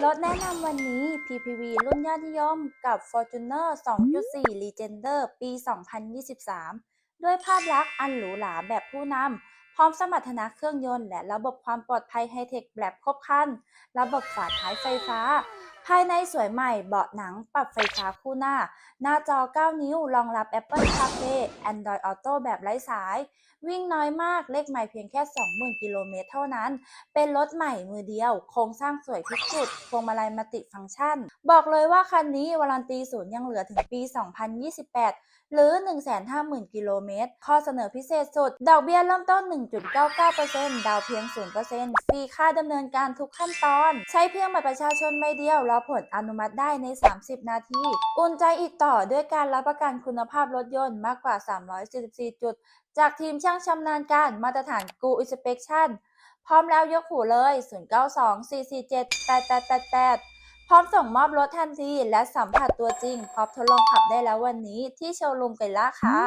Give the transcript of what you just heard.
รถแนะนำวันนี้ PPV รุ่นยอดนิยมกับ Fortuner 2.4 Legender ปี 2023 ด้วยภาพลักษณ์อันหรูหราแบบผู้นำ พร้อมสมรรถนะเครื่องยนต์และระบบความปลอดภัยไฮเทคแบบครบครัน ระบบฝาท้ายไฟฟ้า ภายในสวยใหม่เบาะหนังปรับไฟฟ้าคู่หน้า หน้าจอ 9 นิ้วรองรับ Apple CarPlay Android Auto แบบไร้สาย วิ่งน้อยมากเลขใหม่เพียงแค่ 20,000 กิโลเมตรเท่านั้น เป็นรถใหม่มือเดียว โครงสร้างสวยทุกจุดพวงมาลัยมัลติฟังก์ชัน บอกเลยว่าคันนี้วารันตีศูนย์ยังเหลือถึงปี 2028 หรือ 150,000 กิโลเมตร ข้อเสนอพิเศษสุด ดอกเบี้ยเริ่มต้น 1.99%ดาวเพียง 0%ฟรีค่าดำเนินการทุกขั้นตอน ใช้เพียงบัตรประชาชนใบเดียวอผลอนุมัติได้ใน 30 นาที อุ่นใจอีกต่อด้วยการรับประกันคุณภาพรถยนต์มากกว่า 344 จุด จากทีมช่างชำนาญการมาตรฐาน g o Inspection พร้อมแล้วยกหูเลย 0924478888พร้อมส่งมอบรถทันทีและสัมผัสตัวจริงพร้อมทดลองขับได้แล้ววันนี้ที่โชว์รูมไกล่าค่ะ